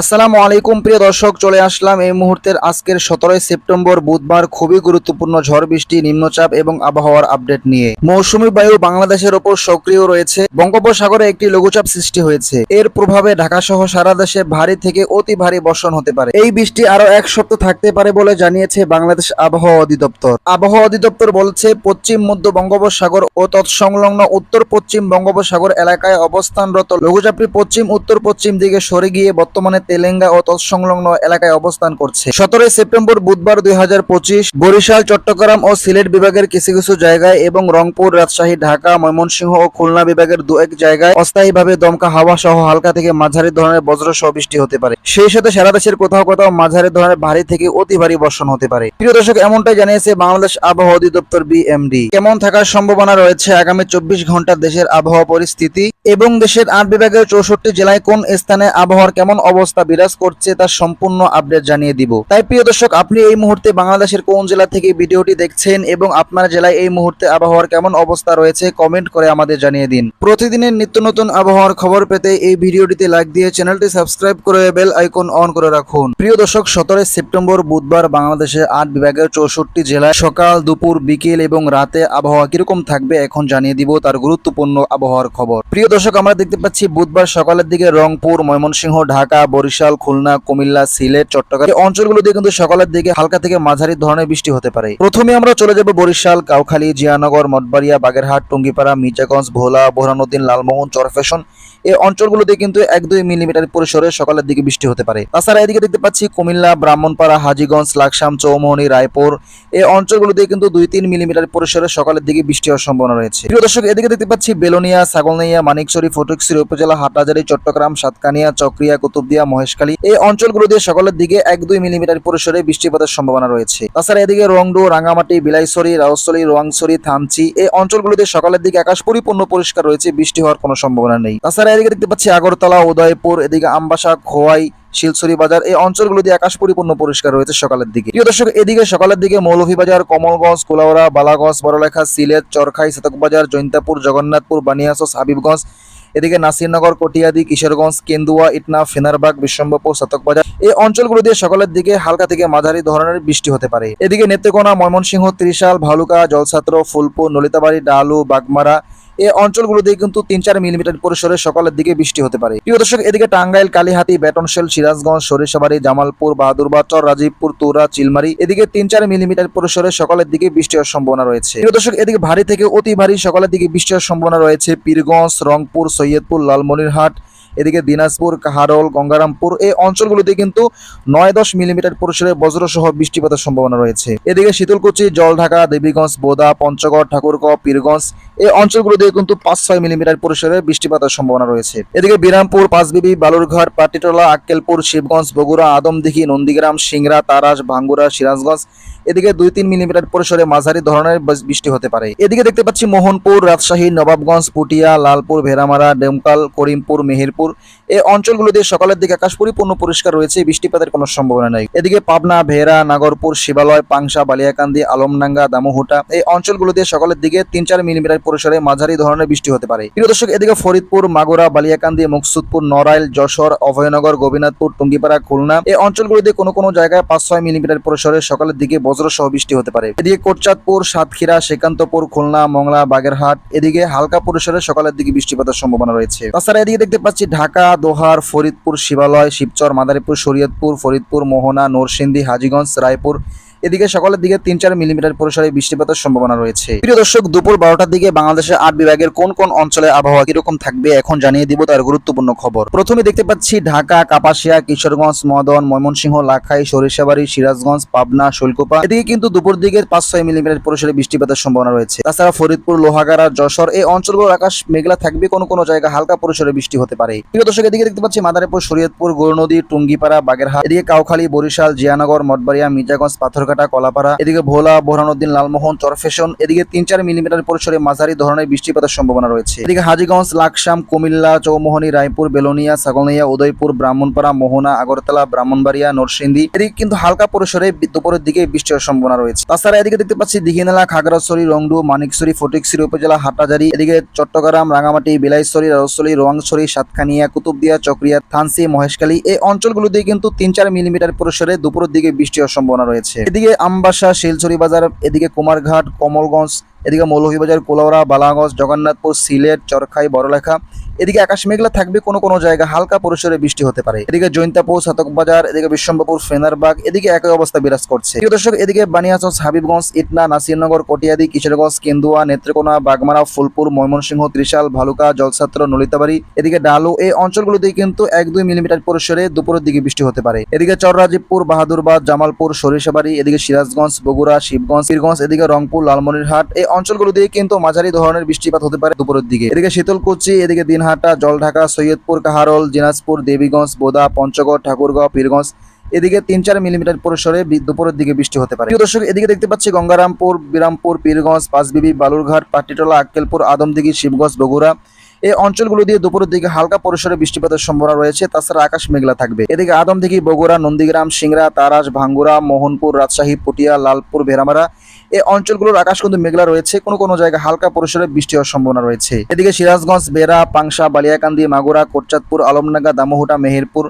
আসসালামু আলাইকুম, প্রিয় দর্শক, চলে আসলাম এই মুহূর্তের আজকের সতেরোই সেপ্টেম্বর, বুধবার খুবই গুরুত্বপূর্ণ ঝড় বৃষ্টি, নিম্নচাপ এবং আবহাওয়ার আপডেট নিয়ে। মৌসুমী বায়ু বাংলাদেশের ওপর সক্রিয় রয়েছে। বঙ্গোপসাগরে একটি লঘুচাপ সৃষ্টি হয়েছে। এর প্রভাবে ঢাকা সহ সারা দেশে ভারী থেকে অতি ভারী বর্ষণ হতে পারে। এই বৃষ্টি আরও এক সপ্তাহ থাকতে পারে বলে জানিয়েছে বাংলাদেশ আবহাওয়া অধিদপ্তর। আবহাওয়া অধিদপ্তর বলছে, পশ্চিম, মধ্য বঙ্গোপসাগর ও তৎসংলগ্ন উত্তর পশ্চিম বঙ্গোপসাগর এলাকায় অবস্থানরত লঘুচাপটি পশ্চিম উত্তর পশ্চিম দিকে সরে গিয়ে বর্তমানে তেলেঙ্গা ও তৎসংলগ্ন এলাকায় অবস্থান করছে। সতেরোই সেপ্টেম্বর বুধবার দুই হাজার পঁচিশ বরিশাল, চট্টগ্রাম ও সিলেট বিভাগের কিছু কিছু জায়গায় এবং রংপুর, রাজশাহী, ঢাকা, ময়মনসিংহ ও খুলনা বিভাগের দু এক জায়গায় অস্থায়ীভাবে দমকা হাওয়া সহ হালকা থেকে মাঝারি ধরনের বজ্র সহ বৃষ্টি হতে পারে। সেই সাথে সারা দেশের কোথাও কোথাও মাঝারি ধরনের ভারী থেকে অতি ভারী বর্ষণ হতে পারে। প্রিয় দর্শক, এমনটাই জানিয়েছে বাংলাদেশ আবহাওয়া অধিদপ্তর বিএমডি। কেমন থাকার সম্ভাবনা রয়েছে আগামী চব্বিশ ঘণ্টা দেশের আবহাওয়া পরিস্থিতি এবং দেশের আট বিভাগের চৌষট্টি জেলায় কোন স্থানে আবহাওয়ার কেমন অবস্থা বিরাজ করছে তার সম্পূর্ণ আপডেট জানিয়ে দিব। তাই প্রিয় দর্শক, আপনি এই মুহূর্তে বাংলাদেশের কোন জেলা থেকে ভিডিওটি দেখছেন এবং আপনার জেলায় এই মুহূর্তে আবহাওয়ার কেমন অবস্থা রয়েছে কমেন্ট করে আমাদের জানিয়ে দিন। প্রতিদিনের নিত্য নতুন আবহাওয়ার খবর পেতে এই ভিডিওটিতে লাইক দিয়ে চ্যানেলটি সাবস্ক্রাইব করে বেল আইকন অন করে রাখুন। প্রিয় দর্শক, সতেরোই সেপ্টেম্বর বুধবার বাংলাদেশের আট বিভাগের চৌষট্টি জেলায় সকাল, দুপুর, বিকেল এবং রাতে আবহাওয়া কীরকম থাকবে এখন জানিয়ে দিব তার গুরুত্বপূর্ণ আবহাওয়ার খবর। প্রিয় দর্শক, আমরা দেখতে পাচ্ছি বুধবার সকালের দিকে রংপুর, ময়মনসিংহ, ঢাকা বরিশাল, খুলনা, কুমিল্লা, সিলেট, চট্টগ্রাম এই অঞ্চলগুলোতে কিন্তু সকালের দিকে হালকা থেকে মাঝারি ধরনের বৃষ্টি হতে পারে। প্রথমে আমরা চলে যাব বরিশাল, কাউখালী, জিয়ানগর, মঠবাড়িয়া, বাগেরহাট, টুঙ্গিপাড়া, মির্জাগঞ্জ, ভোলা বোরানুদ্দিন লালমোহন চরফেশন এই অঞ্চলগুলোতে কিন্তু এক দুই মিলিমিটার পরিসরে সকালের দিকে বৃষ্টি হতে পারে। তাছাড়া এদিকে দেখতে পাচ্ছি কুমিল্লা, ব্রাহ্মণপাড়া, হাজিগঞ্জ, লাকসাম, চৌমোহনী, রায়পুর এই অঞ্চলগুলোতে কিন্তু দুই তিন মিলিমিটার পরিসরে সকালের দিকে বৃষ্টি হওয়ার সম্ভাবনা রয়েছে। প্রিয় দর্শক, এদিকে দেখতে পাচ্ছি বেলোনিয়া ছাগলনাইয়া মানিকছড়ি ফটকছড়ি উপজেলা হাটহাজারী চট্টগ্রাম, সাতকানিয়া, চক্রিয়া, কুতুবদিয়া, মহেশখালী এই অঞ্চলগুলোতে সকালের দিকে এক দুই মিলিমিটার পরিসরে বৃষ্টিপাতের সম্ভাবনা রয়েছে। তাছাড়া এদিকে রংডু রাঙ্গামাটি বিলাইছড়ি রাউসলি রোয়াংছড়ি থানচি এই অঞ্চলগুলোতে সকালের দিকে আকাশ পরিপূর্ণ পরিষ্কার রয়েছে, বৃষ্টি হওয়ার কোনো সম্ভাবনা নেই। তাছাড়া এদিকে দেখতে পাচ্ছি আগরতলা, উদয়পুর, এদিকে আমবাসা, খোয়াই, শিলচুরি বাজার, এই অঞ্চলগুলো দিয়ে আকাশ পরিপূর্ণ পরিষ্কার রয়েছে সকালের দিকে। প্রিয় দর্শক, এদিকে সকালের দিকে মৌলভীবাজার, কমলগঞ্জ কুলাউড়া বালাগঞ্জ, বড়লেখা, সিলেট, চরখাই, সেতকবাজার, জৈন্তাপুর, জগন্নাথপুর, বানিয়াসস, হাবিবগঞ্জ, এদিকে নাসিরনগর, কটিয়াদি, কিশোরগঞ্জ, কেন্দুয়া, ইটনা, ফেনারবাগ বিশ্বম্বরপুর সাতকবাজার, এই অঞ্চলগুলো দিয়ে সকালের দিকে হালকা থেকে মাঝারি ধরনের বৃষ্টি হতে পারে। এদিকে নেত্রকোনা, ময়মনসিংহ, ত্রিশাল, ভালুকা, জলছাত্র, ফুলপুর, নলিতাবাড়ি, ডালু, বাগমারা এই অঞ্চলগুলোতে কিন্তু তিন চার মিলিমিটার পরিসরে সকালের দিকে বৃষ্টি হতে পারে। প্রিয় দর্শক, এদিকে টাঙ্গাইল, কালীহাতি বেটনশেল সিরাজগঞ্জ, সরিষাবাড়ি, জামালপুর বাহাদুরবা চর, রাজীবপুর, তুরা, চিলমারি, এদিকে তিন চার মিলিমিটার পরিসরে সকালের দিকে বৃষ্টি হওয়ার সম্ভাবনা রয়েছে। প্রিয় দর্শক, এদিকে ভারী থেকে অতি ভারী সকালের দিকে বৃষ্টি হওয়ার সম্ভাবনা রয়েছে। পীরগঞ্জ, রংপুর, সৈয়দপুর, লালমনিরহাট এদিকে দিনাজপুর, কাহারল, গঙ্গারামপুর এই অঞ্চলগুলোতে কিন্তু নয় দশ মিলিমিটার পরিসরে বজ্রসহ বৃষ্টিপাতের সম্ভাবনা রয়েছে। এদিকে শীতলকুচি, জলঢাকা, দেবীগঞ্জ, বোদা, পঞ্চগড়, ঠাকুরগাঁও, পীরগঞ্জ এই অঞ্চলগুলোতে কিন্তু পাঁচ ছয় মিলিমিটার পরিসরে বৃষ্টিপাতের সম্ভাবনা রয়েছে। এদিকে বিরামপুর, পাঁচবিবি, বালুরঘাট, পাটিটোলা, আক্কেলপুর, শিবগঞ্জ, বগুড়া, আদমদিঘি, নন্দীগ্রাম, সিংড়া, তারাস ভাঙ্গুরা সিরাজগঞ্জ এদিকে দুই তিন মিলিমিটার পরিসরে মাঝারি ধরনের বৃষ্টি হতে পারে। এদিকে দেখতে পাচ্ছি মোহনপুর, রাজশাহী, নবাবগঞ্জ, পুটিয়া, লালপুর ভেরামারা ডেমকাল, করিমপুর, মেহেরপুর এই অঞ্চলগুলোতে সকালের দিকে আকাশ পরিপূর্ণ পরিষ্কার রয়েছে বৃষ্টিপাতের কোনো সম্ভাবনা নেই। এদিকে পাবনা ভেড়া নাগরপুর, শিবালয়, পাংশা, বালিয়াকান্দি, আলমডাঙ্গা, দামোহুটা, এই অঞ্চলগুলোতে সকালের দিকে তিন চার মিলিমিটার পরিসরে মাঝারি ধরনের বৃষ্টি হতে পারে। প্রিয় দর্শক, এদিকে ফরিদপুর, মাগুরা, বালিয়াকান্দি, মুকসুদপুর, নড়াইল, যশোর, অভয়নগর গোবিনাথপুর টুঙ্গিপাড়া, খুলনা, এই অঞ্চলগুলোতে কোনো কোনো জায়গায় পাঁচ ছয় মিলিমিটার পরিসরে সকালের দিকে বজ্র সহ বৃষ্টি হতে পারে। এদিকে কোটচাঁদপুর, সাতক্ষীরা শ্রীকান্তপুর খুলনা, মংলা, বাগেরহাট, এদিকে হালকা পরিসরে সকালের দিকে বৃষ্টিপাতের সম্ভাবনা রয়েছে। তাছাড়া এদিকে দেখতে পাচ্ছি ঢাকা দোহার ফরিদপুর শিবালয় শিবচর মাদারীপুর শরীয়তপুর ফরিদপুর মোহনা নরসিংদী হাজিগঞ্জ রায়পুর এদিকে সকালের দিকে তিন চার মিলিমিটার পরিসরে বৃষ্টিপাতের সম্ভাবনা রয়েছে। প্রিয় দর্শক, দুপুর বারোটার দিকে বাংলাদেশের আট বিভাগের কোন কোন অঞ্চলে আবহাওয়া কীরকম থাকবে এখন জানিয়ে দিব তার গুরুত্বপূর্ণ খবর। প্রথমে দেখতে পাচ্ছি ঢাকা, কাপাসিয়া, কিশোরগঞ্জ, মদন, ময়মনসিংহ, লাখাই, সরিষাবাড়ি, সিরাজগঞ্জ, পাবনা, শৈলকুপা। এদিকে কিন্তু দুপুর দিকে পাঁচ ছয় মিলিমিটার পরিসরে বৃষ্টিপাতের সম্ভাবনা রয়েছে। তাছাড়া ফরিদপুর, লোহাগাড়া, যশোর এই অঞ্চলগুলোর আকাশ মেঘলা থাকবে, কোনো কোনো জায়গায় হালকা পরিসরে বৃষ্টি হতে পারে। প্রিয় দর্শক, এদিকে দেখতে পাচ্ছি মাদারীপুর, শরীয়তপুর, গৌরনদী, টুঙ্গিপাড়া, বাগেরহাট। এদিকে কাউখালী, বরিশাল, জিয়ানগর, মঠবাড়িয়া, মির্জাগঞ্জ, পাথরঘাটা পাথরঘাটা কলাপাড়া, এদিকে ভোলা, বোরহানুদ্দিন, লালমোহন চরফেশন এদিকে তিন চার মিলিমিটার পরিসরে মাঝারি ধরনের বৃষ্টিপাতের সম্ভাবনা রয়েছে। এদিকে হাজীগঞ্জ, লাকসাম, কুমিল্লা, চৌমোহনী, রায়পুর, বেলোনিয়া ছাগলনাইয়া উদয়পুর, ব্রাহ্মণপাড়া, মোহনা, আগরতলা, ব্রাহ্মণবাড়িয়া, নরসিংদী, এদিকে কিন্তু হালকা পরিসরে দুপুরের দিকে বৃষ্টির সম্ভাবনা রয়েছে। তাছাড়া এদিকে দেখতে পাচ্ছি দিঘিনালা, খাগড়াছড়ি, রংডু, মানিকছড়ি, ফটিকছড়ি উপজেলা হাটাজারি এদিকে চট্টগ্রাম রাঙামাটি বিলাইছড়ি রাজস্থলী রোয়াংছড়ি সাতখানিয়া কুতুবদিয়া, চক্রিয়া, থানসি, মহেশখালী, এই অঞ্চলগুলোতে কিন্তু তিন চার মিলিমিটার পরিসরে দুপুরের দিকে বৃষ্টি হওয়ার সম্ভাবনা রয়েছে। এদিকে আমবাসা শিলচরি বাজার এদিকে কুমারঘাট কমলগঞ্জ এদিকে মৌলভীবাজার কোলাউড়া বালাগঞ্জ জগন্নাথপুর সিলেট চরখাই বড়লেখা এদিকে আকাশ মেঘলা থাকবে কোনো কোনো জায়গা হালকা পরিসরে বৃষ্টি হতে পারে। এদিকে জৈন্তাপুর, সাতকবাজার, এদিকে বিশ্বম্বপুর ফেনারবাগ, এদিকে একই অবস্থা বিরাজ করছে। দর্শক, এদিকে বানিয়াচঞ্জ হাবিবগঞ্জ, ইটনা, নাসিরনগর, কটিয়াদি, কিশোরগঞ্জ, কেন্দুয়া, নেত্রকোনা, বাগমারা, ফুলপুর, ময়মনসিংহ, ত্রিশাল, ভালুকা, জলছাত্র, নলিতাবাড়ি, এদিকে ডালু, এই অঞ্চলগুলোতে কিন্তু এক দুই মিলিমিটার পরিসরে দুপুরের দিকে বৃষ্টি হতে পারে। এদিকে চররাজীবপুর, বাহাদুরবাদ, জামালপুর, সরিষাবাড়ি, এদিকে সিরাজগঞ্জ, বগুড়া, শিবগঞ্জ, পীরগঞ্জ, এদিকে রংপুর, লালমনিরহাট, এই অঞ্চলগুলো দিয়ে কিন্তু মাঝারি ধরনের বৃষ্টিপাত হতে পারে দুপুরের দিকে। এদিকে শীতলকুচি, এদিকে দিনহাটা জলঢাকা, সৈয়দপুর, কাহারল, দিনাজপুর, দেবীগঞ্জ, বোদা, পঞ্চগড়, ঠাকুরগাঁও, পীরগঞ্জ, এদিকে তিন চার মিলিমিটার পরিসরে দুপুরের দিকে বৃষ্টি হতে পারে। দর্শক, এদিকে দেখতে পাচ্ছি গঙ্গারামপুর, বিরামপুর, পীরগঞ্জ, পাঁচবিবি, বালুরঘাট, পাটিটোলা, আক্কেলপুর, আদমদিঘি, শিবগঞ্জ, বগুড়া। এই অঞ্চলগুলো দিয়ে দুপুরের দিকে হালকা পরিসরে বৃষ্টিপাতের সম্ভাবনা রয়েছে। তাছাড়া আকাশ মেঘলা থাকবে। এদিকে আদমদিঘি, বগুড়া, নন্দীগ্রাম, সিংড়া, তারাস ভাঙ্গুরা মোহনপুর, রাজশাহী, পটিয়া, লালপুর ভেরামারা এই অঞ্চলগুলোর আকাশ কিন্তু মেঘলা রয়েছে। কোনো কোনো জায়গায় হালকা পরিসরে বৃষ্টি হওয়ার সম্ভাবনা রয়েছে। এদিকে সিরাজগঞ্জ, বেড়া, পাংশা, বালিয়াকান্দি, মাগুরা, কোটচাঁদপুর, আলমডাঙ্গা, দামোহুটা, মেহেরপুর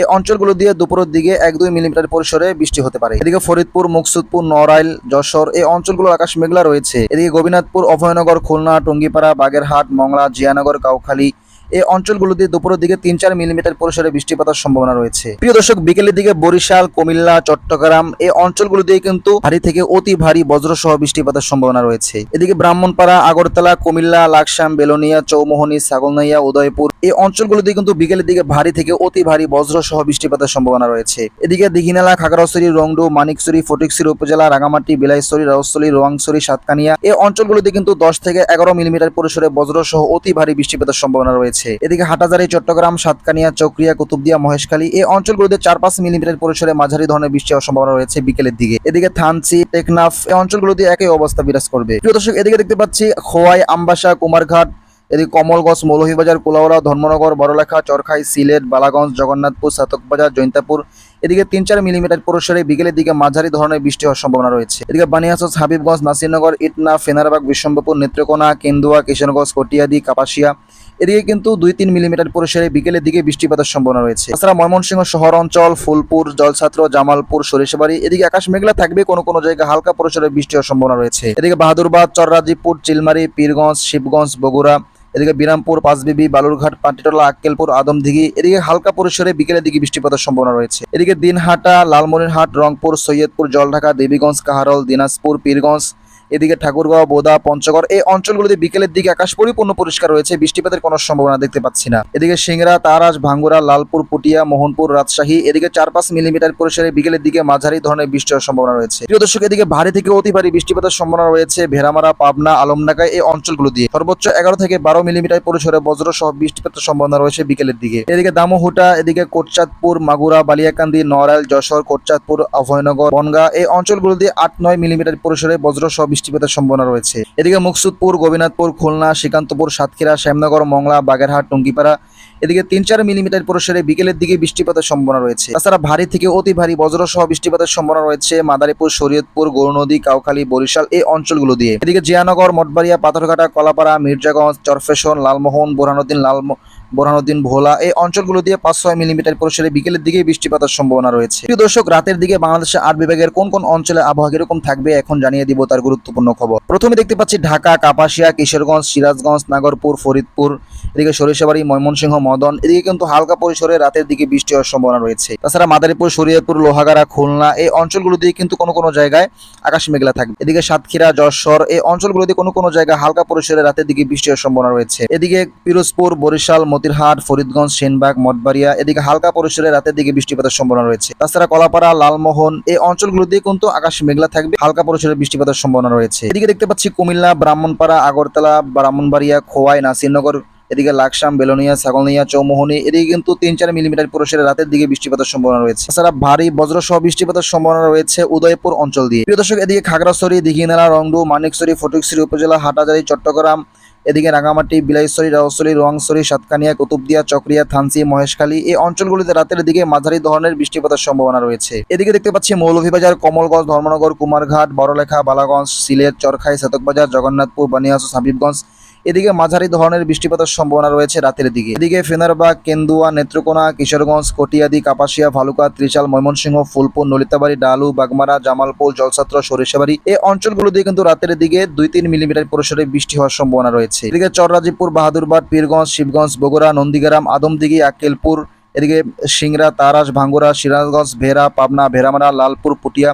এই অঞ্চলগুলো দিয়ে দুপুরের দিকে এক দুই মিলিমিটার পরিসরে বৃষ্টি হতে পারে। এদিকে ফরিদপুর, মুকসুদপুর, নড়াইল, যশোর এই অঞ্চলগুলোর আকাশ মেঘলা রয়েছে। এদিকে গোবিনাথপুর অভয়নগর, খুলনা, টঙ্গিপাড়া, বাগেরহাট, মংলা, জিয়ানগর, কাউখালী এই অঞ্চলগুলো দিয়ে দুপুরের দিকে তিন চার মিলিমিটার পরিসরে বৃষ্টিপাতের সম্ভাবনা রয়েছে। প্রিয় দর্শক, বিকেলের দিকে বরিশাল, কুমিল্লা, চট্টগ্রাম এই অঞ্চলগুলো দিয়ে কিন্তু ভারী থেকে অতি ভারী বজ্র সহ বৃষ্টিপাতের সম্ভাবনা রয়েছে। এদিকে ব্রাহ্মণপাড়া, আগরতলা, কুমিল্লা, লাকসাম, বেলোনিয়া, চৌমোহনী সাগলনাইয়া উদয়পুর এই অঞ্চলগুলো দিয়ে কিন্তু বিকেলের দিকে ভারী থেকে অতি ভারী বজ্র সহ বৃষ্টিপাতের সম্ভাবনা রয়েছে। এদিকে দিঘিনালা, খাগড়াছড়ি, রংডু মানিকছড়ি ফটিকছড়ি উপজেলা, রাঙামাটি, বিলাইছড়ি রাজস্থলী রোয়াংছড়ি, সাতকানিয়া, এই অঞ্চলগুলোতে কিন্তু দশ থেকে এগারো মিলিমিটার পরিসরে বজ্র সহ অতি ভারী বৃষ্টিপাতের সম্ভাবনা রয়েছে। এদিকে হাটাজারি, চট্টগ্রাম, সাতকানিয়া, চক্রিয়া, কুতুবদিয়া, মহেশখালী, এই অঞ্চলগুলোতে চার পাঁচ মিলিমিটার পরিসরে মাঝারি ধরনের বৃষ্টি হওয়ার সম্ভাবনা রয়েছে বিকেলের দিকে। এদিকে থানচি, টেকনাফ, এই অঞ্চলগুলোতে একই অবস্থা বিরাজ করবে। প্রিয় দর্শক, এদিকে দেখতে পাচ্ছি খোয়াই, আমবাসা, কুমারঘাট এদিকে কমলগঞ্জ মৌলভীবাজার, কুলাউড়া, ধর্মনগর, বড়লেখা, চরখাই, সিলেট, বালাগঞ্জ, জগন্নাথপুর, সাতকবাজার, জৈন্তাপুর, এদিকে তিন চার মিলিমিটার পরিসরে বিকেলের দিকে মাঝারি ধরনের বৃষ্টি হওয়ার সম্ভাবনা রয়েছে। এদিকে বানিয়াসস হাবিবগঞ্জ, নাসিরনগর, ইটনা, ফেনারবাগ বিশ্বম্বপুর নেত্রকোনা, কেন্দুয়া কিশনগঞ্জ কটিয়াদি, কাপাসিয়া, এদিকে কিন্তু দুই তিন মিলিমিটার পরিসরে বিকেলের দিকে বৃষ্টিপাতের সম্ভাবনা রয়েছে। তাছাড়া ময়মনসিংহ শহর অঞ্চল, ফুলপুর, জলছাত্র, জামালপুর, সরিষাবাড়ি, এদিকে আকাশ মেঘলা থাকবে, কোনো কোনো জায়গায় হালকা পরিসরে বৃষ্টি হওয়ার সম্ভাবনা রয়েছে। এদিকে বাহাদুরবাদ চররাজিপুর চিলমারি, পীরগঞ্জ, শিবগঞ্জ, বগুড়া এদিকে বিরামপুর, পাঁচবিবি, বালুরঘাট, পাটিটোলা, আক্কেলপুর, আদমদিঘি, এদিকে হালকা পরিসরে বিকেলের দিকে বৃষ্টিপাতের সম্ভাবনা রয়েছে। এদিকে দিনহাটা, লালমনিরহাট, রংপুর, সৈয়দপুর, জলঢাকা, দেবীগঞ্জ, কাহারল, দিনাজপুর, পীরগঞ্জ এদিকে ঠাকুরগাঁও, বোদা, পঞ্চগড় এই অঞ্চলগুলোতে বিকেলের দিকে আকাশ পরিপূর্ণ পরিষ্কার রয়েছে, বৃষ্টিপাতের কোনো সম্ভাবনা দেখতে পাচ্ছি না। এদিকে সিংরা তারাস, ভাঙ্গুরা, লালপুর, পুটিয়া, মোহনপুর, রাজশাহী এদিকে চার পাঁচ মিলিমিটার পরিসরে বিকেলের দিকে মাঝারি ধরনের বৃষ্টি হওয়ার সম্ভাবনা রয়েছে। প্রিয় দর্শক, এদিকে ভারী থেকে অতি ভারী বৃষ্টিপাতের সম্ভাবনা রয়েছে ভেড়ামারা, পাবনা আলমডাঙ্গা এই অঞ্চলগুলো দিয়ে। সর্বোচ্চ এগারো থেকে বারো মিলিমিটার পরিসরে বজ্র সহ বৃষ্টিপাতের সম্ভাবনা রয়েছে বিকেলের দিকে। এদিকে দামোহুটা, এদিকে কোটচাঁদপুর, মাগুরা, বালিয়াকান্দি, নড়াইল, যশোর, কোটচাঁদপুর, অভয়নগর, বনগা এই অঞ্চলগুলো দিয়ে আট নয় মিলিমিটার পরিসরে বজ্র সহ বৃষ্টিপাতের সম্ভাবনা রয়েছে। এদিকে মুকসুদপুর গোবিনাথপুর খুলনা শ্রীকান্তপুর সাতক্ষীরা শ্যামনগর মংলা বাগেরহাট টঙ্গিপাড়া এদিকে তিন চার মিলিমিটার পরিসরে বিকেলের দিকে বৃষ্টিপাতের সম্ভাবনা রয়েছে। তাছাড়া ভারী থেকে অতি ভারী বজ্র সহ বৃষ্টিপাতের সম্ভাবনা রয়েছে মাদারীপুর, শরীয়তপুর গৌরনদী কাউখালী, বরিশাল এই অঞ্চলগুলো দিয়ে। এদিকে জিয়ানগর, মঠবাড়িয়া, পাথরঘাটা, কলাপাড়া, মির্জাগঞ্জ চরফেশন লালমোহন বোরহানুদ্দিন লাল বোরহানুদ্দিন ভোলা এই অঞ্চলগুলো দিয়ে পাঁচ ছয় মিলিমিটার পরিসরে বিকেলের দিকে বৃষ্টিপাতের সম্ভাবনা রয়েছে। প্রিয় দর্শক, রাতের দিকে বাংলাদেশের আট বিভাগের কোন কোন অঞ্চলে আবহাওয়া কীরকম থাকবে এখন জানিয়ে দিব তার গুরুত্বপূর্ণ খবর। প্রথমে দেখতে পাচ্ছি ঢাকা, কাপাসিয়া, কিশোরগঞ্জ, সিরাজগঞ্জ, নাগরপুর, ফরিদপুর এদিকে সরিষাবাড়ি, ময়মনসিংহ, মদন, এদিকে কিন্তু হালকা পরিসরে রাতের দিকে বৃষ্টি হওয়ার সম্ভাবনা রয়েছে। তাছাড়া মাদারীপুর, শরীয়তপুর, লোহাগাড়া, খুলনা এই অঞ্চলগুলো দিয়ে কিন্তু কোনো কোনো জায়গায় আকাশ মেঘলা থাকবে। এদিকে সাতক্ষীরা, যশোর এই অঞ্চলগুলোতে কোনো কোনো জায়গায় হালকা পরিসরে রাতের দিকে বৃষ্টি হওয়ার সম্ভাবনা রয়েছে। এদিকে পিরোজপুর, বরিশাল, মতিরহাট, ফরিদগঞ্জ, সেনবাগ, মঠবাড়িয়া এদিকে হালকা পরিসরে রাতের দিকে বৃষ্টিপাতের সম্ভাবনা রয়েছে। তাছাড়া কলাপাড়া, লালমোহন এই অঞ্চলগুলো দিয়ে কিন্তু আকাশ মেঘলা থাকবে, হালকা পরিসরে বৃষ্টিপাতের সম্ভাবনা রয়েছে। এদিকে দেখতে পাচ্ছি কুমিল্লা, ব্রাহ্মণপাড়া, আগরতলা, ব্রাহ্মণবাড়িয়া, খোয়াই, নাসিরনগর এদিকে লাকসাম, বেলোনিয়া, ছাগলনিয়া, চৌমোহনী, এদিকে কিন্তু তিন চার মিলিমিটার পুরুষের রাতের দিকে বৃষ্টিপাতের সম্ভাবনা রয়েছে। এছাড়া ভারী বজ্রসহ বৃষ্টিপাতের সম্ভাবনা রয়েছে উদয়পুর অঞ্চল দিয়ে। প্রিয় দর্শক, এদিকে খাগড়াছড়ি, দিঘিনালা, রংডু, মানিকছড়ি, ফটিকছড়ি উপজেলা, হাটাজারি, চট্টগ্রাম, এদিকে রাঙামাটি, বিলাইছড়ি রাওছড়ি রোয়াংছড়ি, সাতকানিয়া, কুতুবদিয়া, চকরিয়া থানসি মহেশখালী, এই অঞ্চলগুলিতে রাতের দিকে মাঝারি ধরনের বৃষ্টিপাতের সম্ভাবনা রয়েছে। এদিকে দেখতে পাচ্ছি মৌলভীবাজার, কমলগঞ্জ, ধর্মনগর, কুমারঘাট, বড়লেখা, বালাগঞ্জ, সিলেট, চরখাই, সেতকবাজার, জগন্নাথপুর, বানিয়াস, হাবিবগঞ্জ এদিকে মাঝারি ধরনের বৃষ্টিপাতের সম্ভাবনা রয়েছে রাতের দিকে। এদিকে ফেনারবাগ, কেন্দুয়া, নেত্রকোনা, কিশোরগঞ্জ, কটিয়াদি, কাপাসিয়া, ভালুকা, ত্রিশাল, ময়মনসিংহ, ফুলপুর, নলিতাবাড়ি, ডালু, বাগমারা, জামালপুর, জলছাত্র, সরিষাবাড়ি এই অঞ্চলগুলো দিয়ে কিন্তু রাতের দিকে দুই তিন মিলিমিটার পরিসরে বৃষ্টি হওয়ার সম্ভাবনা রয়েছে। এদিকে চররাজীবপুর বাহাদুরবাদ পীরগঞ্জ, শিবগঞ্জ, বগুড়া, নন্দীগ্রাম, আদমদিঘি, আক্কেলপুর, এদিকে সিংরা তারাস ভাঙ্গুরা সিরাজগঞ্জ, ভেরা, পাবনা, ভেরামারা, লালপুর, পুটিয়া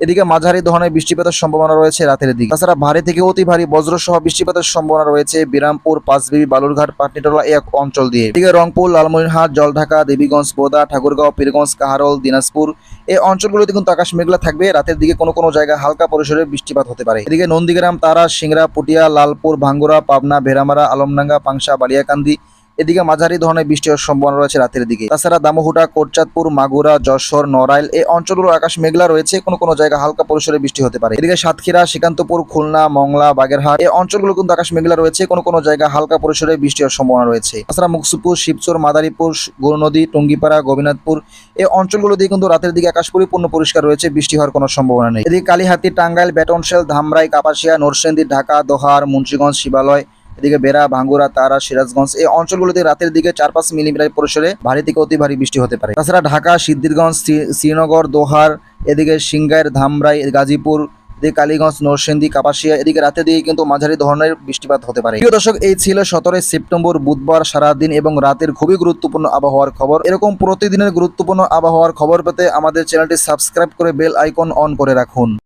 এদিকে মাঝারি ধরনের বৃষ্টিপাতের সম্ভাবনা রয়েছে রাতের দিকে। তাছাড়া ভারী থেকে অতি ভারী বজ্রসহ বৃষ্টিপাতের সম্ভাবনা রয়েছে বিরামপুর, পাঁচবিবি, বালুরঘাট, পাটনিটলা এক অঞ্চল দিয়ে। এদিকে রংপুর, লালমনিরহাট, জলঢাকা, দেবীগঞ্জ, বোদা, ঠাকুরগাঁও, পীরগঞ্জ, কাহারল, দিনাজপুর এই অঞ্চলগুলোতে কিন্তু আকাশ মেঘলা থাকবে। রাতের দিকে কোনো কোনো জায়গায় হালকা পরিসরে বৃষ্টিপাত হতে পারে। এদিকে নন্দীগ্রাম, তারা, সিংড়া, পুটিয়া, লালপুর ভাঙ্গুরা পাবনা ভেরামারা আলমডাঙ্গা, পাংশা, বালিয়াকান্দি এদিকে মাঝারি ধরনের বৃষ্টি হওয়ার সম্ভাবনা রয়েছে রাতের দিকে। তাছাড়া দামোহুটা, কোটচাঁদপুর, মাগুরা, যশোর, নড়াইল এই অঞ্চলগুলো আকাশ মেঘলা রয়েছে, কোনো কোনো জায়গায় হালকা পরিসরে বৃষ্টি হতে পারে। এদিকে সাতক্ষীরা, শ্রীকান্তপুর, খুলনা, মংলা, বাগেরহাট এই অঞ্চলগুলো কিন্তু আকাশ মেঘলা রয়েছে, কোনো কোনো জায়গায় হালকা পরিসরে বৃষ্টি হওয়ার সম্ভাবনা রয়েছে। তাছাড়া মুকসুপুর শিবচর, মাদারীপুর গৌরনদী টুঙ্গিপাড়া গোবিনাথপুর এই অঞ্চলগুলো দিয়ে কিন্তু রাতের দিকে আকাশ পরিপূর্ণ পরিষ্কার রয়েছে, বৃষ্টি হওয়ার কোনো সম্ভাবনা নেই। এদিকে কালীহাতি, টাঙ্গাইল, বেটনশেল, ধামরাই, কাপাসিয়া নরসেন্দি ঢাকা, দোহার, মুন্সিগঞ্জ, শিবালয় এদিকে বেড়া, ভাঙ্গুরা, তারা, সিরাজগঞ্জ এই অঞ্চলগুলোতে রাতের দিকে চার পাঁচ মিলিমিটার পরিসরে ভারী থেকে অতি ভারী বৃষ্টি হতে পারে। তাছাড়া ঢাকা, সিদ্ধিরগঞ্জ শ্রীনগর, দোহার, এদিকে সিংগাইর ধামরাই, গাজীপুর, এদিকে কালীগঞ্জ, নরসিংদী, কাপাসিয়া, এদিকে রাতের দিকে কিন্তু মাঝারি ধরনের বৃষ্টিপাত হতে পারে। প্রিয় দর্শক, এই ছিল সতেরোই সেপ্টেম্বর, বুধবার সারাদিন এবং রাতের খুবই গুরুত্বপূর্ণ আবহাওয়ার খবর। এরকম প্রতিদিনের গুরুত্বপূর্ণ আবহাওয়ার খবর পেতে আমাদের চ্যানেলটি সাবস্ক্রাইব করে বেল আইকন অন করে রাখুন।